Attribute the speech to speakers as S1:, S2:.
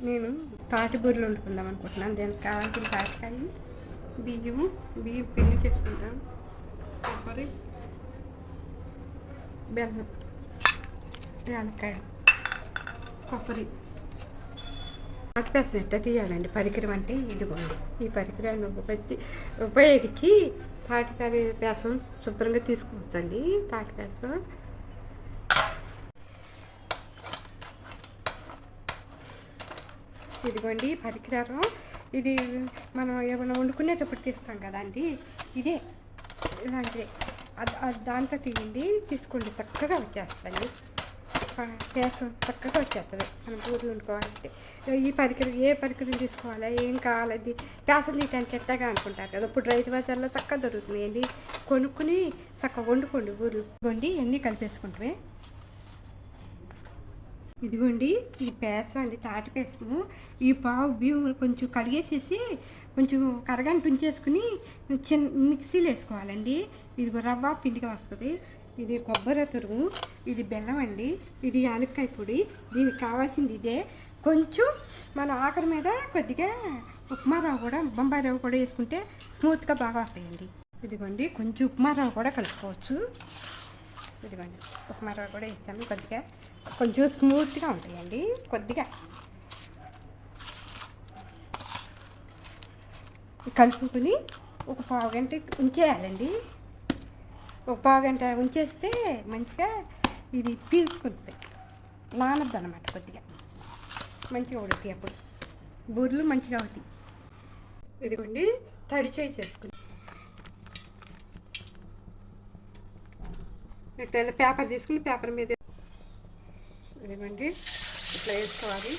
S1: నేను తాటిబూరలు వండుకుందాం అనుకుంటున్నాను. దానికి కావాల్సిన తాటికాయ బియ్యము. బియ్యం పిండి చేసుకుంటాం. కొబ్బరి బెల్లం యాలకాయ కొబ్బరి. తాటిపేసం ఎట్లా తీయాలండి. పరికరం అంటే ఇదిగోండి. ఈ పరికరాన్ని ఉపయోగించి ఉపయోగించి తాటికాయ పేసం శుభ్రంగా తీసుకోవచ్చండి. తాటిపేసం ఇదిగోండి పరికరం ఇది మనం ఏమైనా వండుకునేటప్పుడు తీస్తాం కదండి. ఇదే ఇలాంటిదే. అది- దాంతో తీయండి తీసుకోండి. చక్కగా వచ్చేస్తుంది గ్యాస్ చక్కగా వచ్చేస్తుంది. మనం బూరెలు వండుకోవాలంటే. ఈ పరికరం ఏ పరికరం తీసుకోవాలా ఏం కావాలి గ్యాస్ పేసం అని ఎట్టగా అనుకుంటారు కదా. ఇప్పుడు రైతు బజార్లో చక్కగా దొరుకుతున్నాయండి. కొనుక్కుని చక్కగా వండుకోండి ఊర్లు. వండి అన్నీ కలిపేసుకుంటే ఇదిగోండి ఈ పేసం అండి తాటి పేసము ఈ పావు బియ్యం కొంచెం కడిగేసేసి కొంచెం కరగంట ఉంచేసుకుని చిన్న మిక్సీలో వేసుకోవాలండి. ఇదిగో రవ్వ పిండిగా వస్తుంది. ఇది కొబ్బరి తురుము ఇది బెల్లం అండి ఇది యాలక్కాయ పొడి దీనికి కావాల్సింది ఇదే. కొంచెం మన ఆఖరి మీద కొద్దిగా ఉప్మా రవ్వ కూడా బొంబాయి రవ్వ కూడా వేసుకుంటే స్మూత్గా బాగా వస్తాయండి. ఇదిగోండి కొంచెం ఉప్మా రవ్వ కూడా కలుపుకోవచ్చు. ఇదిగోండి ఉప్మా రవ్వ కూడా వేసాము. కొద్దిగా కొంచెం స్మూత్గా ఉంటాయండి. కొద్దిగా. కలుపుకుని ఒక పావు గంట ఉంచేయాలండి. ఒక పావు గంట ఉంచేస్తే మంచిగా ఇది పీల్చుకుంటుంది నానద్దు అనమాట కొద్దిగా. మంచిగా ఉడుతాయి అప్పుడు. బూరెలు మంచిగా అవుతాయి. ఇదిగోండి తడి చేయి చేసుకుని ఇట్లా పేపర్ తీసుకుని పేపర్ మీద ఏమండి? ఇట్లా వేసుకోవాలి.